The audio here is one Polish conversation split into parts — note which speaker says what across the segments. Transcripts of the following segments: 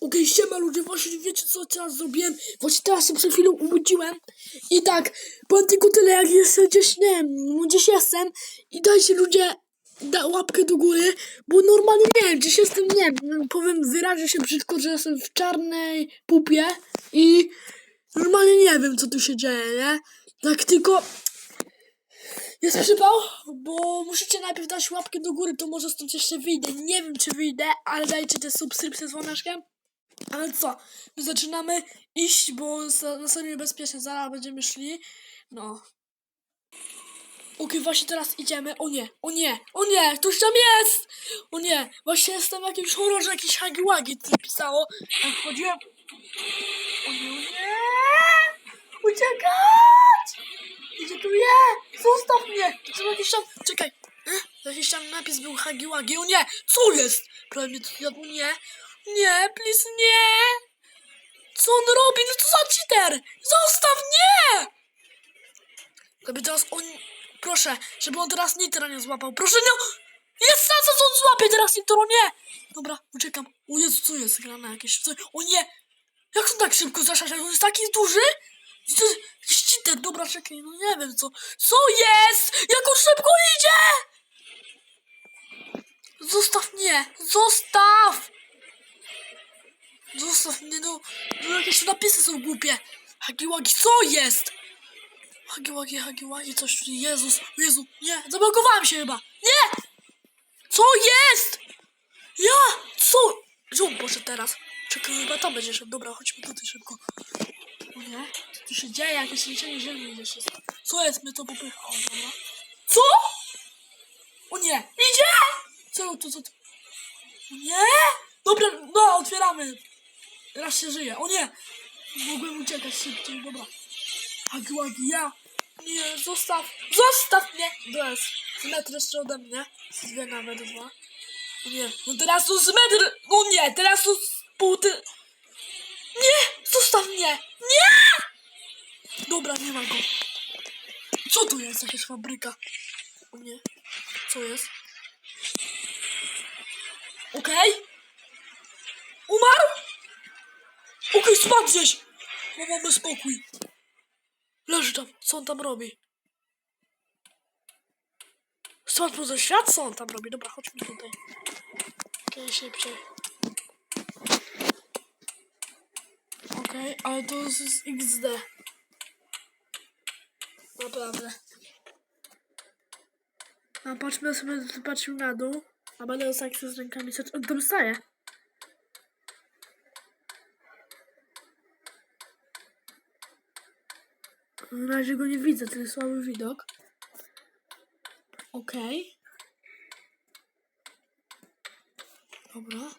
Speaker 1: Okej, siema ludzie, właśnie wiecie co teraz zrobiłem? Właśnie teraz się przed chwilą obudziłem i tak, powiem tylko tyle, jak jestem gdzieś, nie wiem, no gdzieś jestem i dajcie ludzie da łapkę do góry, bo normalnie nie wiem, gdzieś jestem, nie wiem, no, powiem, wyrażę się brzydko, że jestem w czarnej pupie i normalnie nie wiem, co tu się dzieje, nie? Tak tylko jest przypał, bo musicie najpierw dać łapkę do góry, to może stąd jeszcze wyjdę. Nie wiem, czy wyjdę, ale dajcie te subskrypcje z dzwoneczkiem. Ale co? My zaczynamy iść, bo na serio niebezpiecznie, zaraz będziemy szli. No. Okej, właśnie teraz idziemy. O nie, o nie, o nie, ktoś tam jest! O nie, właśnie jestem w jakimś horrorze, jakiś hagi-wagi, co pisało. Jak wchodziłem... O nie, o nie! Uciekać! Gdzie tu jest? Zostaw mnie! To jakiś tam... Czekaj. Eh, Jakiś tam napis był hagi-wagi. O nie! Co jest? Prawie mnie tu jadł. Nie. Nie, please, nie! Co on robi? No co za cheater? Zostaw, nie! Żeby teraz on... Proszę, żeby on teraz Nitro nie złapał. Proszę, no! Jest szansa, że on złapie teraz Nitro, nie! Dobra, uciekam. O Jezu, co jest grane jakieś? Co? O nie! Jak on tak szybko zaszedł? On jest taki duży? To jest cheater. Dobra, czekaj, no nie wiem co. Co jest? Jak on szybko idzie! Zostaw mnie! Zostaw! Zostaw mnie, no. no jakieś napisy są głupie. Hagiłagi, co jest? Hagiłagi, hagiłagi, coś tu. Jezus, Jezu, nie, zablokowałem się chyba. Nie! Co jest? Ja! Co? On poszedł teraz? Czekaj, chyba tam będzie szedł. Dobra, chodźmy tutaj szybko. O nie? Co tu się dzieje? Jakieś liczenie ziemi gdzieś jest. Co jest? Mnie to popycha. O, dobra. Co? O nie! Idzie! Co to, co to? Nie! Dobra, no, otwieramy. Raz się żyje. O nie! Mogłem uciekać szybciej, dobra. Hagi, łagi, ja! Nie, zostaw! Zostaw mnie! To jest metr jeszcze ode mnie. Dwie nawet dwa. O nie, no teraz to z metr! O nie, teraz to z pół ty... Nie! Zostaw mnie! Nie! Dobra, nie ma go. Co to jest? Jakaś fabryka. O nie. Co jest? Okej. Umarł? Okej, spadł gdzieś. No mamy spokój. Leży tam. Co on tam robi? Spadł poza świat? Co on tam robi? Dobra, chodźmy tutaj. Okej, szybciej. Okej, ale to jest XD. Naprawdę. A patrzmy sobie, patrzył na dół. A będę tak z rękami, co on tam staje? Na razie go nie widzę, to jest słaby widok. Okej. Dobra.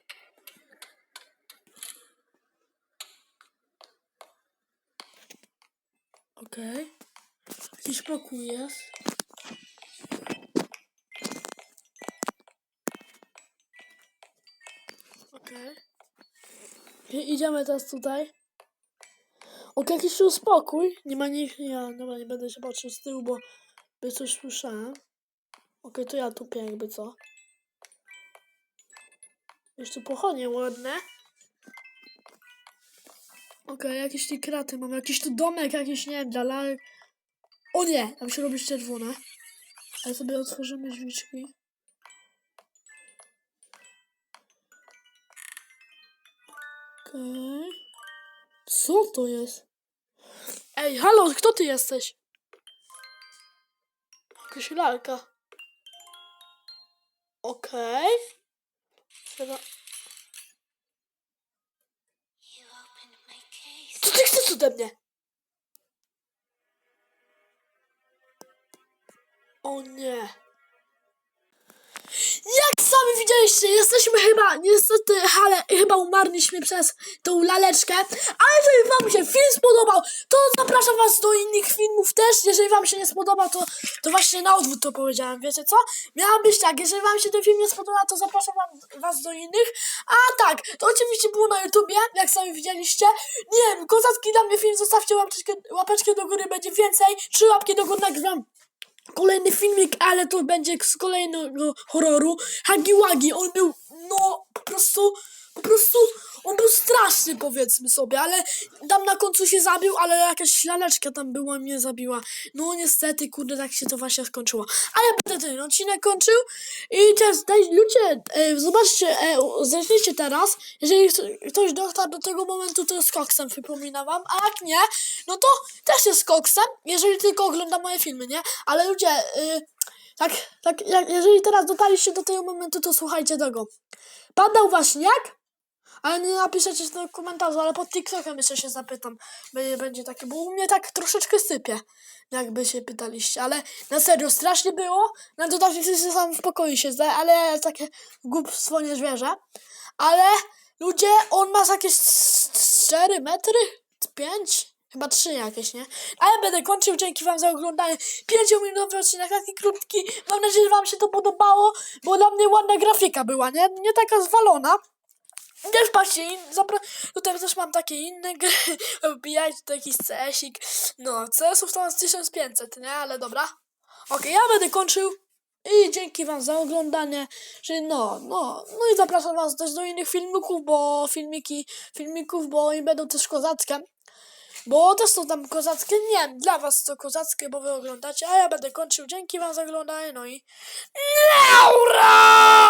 Speaker 1: Okej. Jakiś pokój jest. Okej. I idziemy teraz tutaj. Okej, jakiś tu spokój. Nie ma nikt. Ja, dobra, nie będę się patrzył z tyłu, bo by coś słyszałem. Okej, to ja tu jakby co. Jeszcze pochodnie ładne. Okej, jakieś te kraty mam, jakiś tu domek, jakiś, nie wiem, dla lalek. O nie, tam się robi czerwone. Ale sobie otworzymy drzwiczki. Okej. Co to jest? Ej, halo, kto ty jesteś? Jakaś lalka. Okej. Trzeba... Co ty chcesz ode mnie? O nie. Sami widzieliście, jesteśmy chyba, niestety, ale chyba umarliśmy przez tą laleczkę, ale jeżeli wam się film spodobał, to zapraszam was do innych filmów też, jeżeli wam się nie spodoba, to, to właśnie na odwrót to powiedziałem, wiecie co? Miała być tak, jeżeli wam się ten film nie spodoba, to zapraszam wam, was do innych, a tak, to oczywiście było na YouTubie, jak sami widzieliście, nie wiem, kozacki dla mnie film, zostawcie łapeczkę, łapeczkę do góry, będzie więcej, trzy łapki do góry nagrywam kolejny filmik, ale to będzie z kolejnego horroru. Hagi Wagi, on był, no, po prostu Po prostu on był straszny, powiedzmy sobie, ale tam na końcu się zabił, ale jakaś laleczka tam była mnie zabiła. No niestety, kurde, tak się to właśnie skończyło. Ale będę ten odcinek kończył i teraz daj, ludzie, e, zobaczcie, e, zerknijcie teraz, jeżeli kt- ktoś dotarł do tego momentu, to jest koksem, przypominam wam, a jak nie, no to też jest koksem, jeżeli tylko ogląda moje filmy, nie? Ale ludzie, y, tak, tak, jak, jeżeli teraz dotarliście do tego momentu, to słuchajcie tego. Padał wasz śnieg? Ale nie napiszecie tego komentarzu, ale pod TikTokiem jeszcze się zapytam. Będzie, będzie takie, bo u mnie tak troszeczkę sypie, jakby się pytaliście. Ale na serio, strasznie było. Na dodatek się sam w pokoju siedzę, ale takie głupstwo nie zwierzę. Ale ludzie, on ma jakieś 4 metry? 5? Chyba 3 jakieś, nie? Ale będę kończył. Dzięki wam za oglądanie. 5-minutowy odcinek, taki krótki. Mam nadzieję, że wam się to podobało, bo dla mnie ładna grafika była, nie? Nie taka zwalona. Też patrzcie, in, zapra- tutaj też mam takie inne gry, wbijajcie to jakiś CS-ik, no CS-ów to jest 1500, nie, ale dobra. Okej, ja będę kończył i dzięki wam za oglądanie, że no, no, no i zapraszam was też do innych filmików, bo filmiki, filmików, bo oni będą też kozackie. Bo też są tam kozackie, nie wiem, dla was to kozackie, bo wy oglądacie, a ja będę kończył. Dzięki wam za oglądanie, no i... Laura!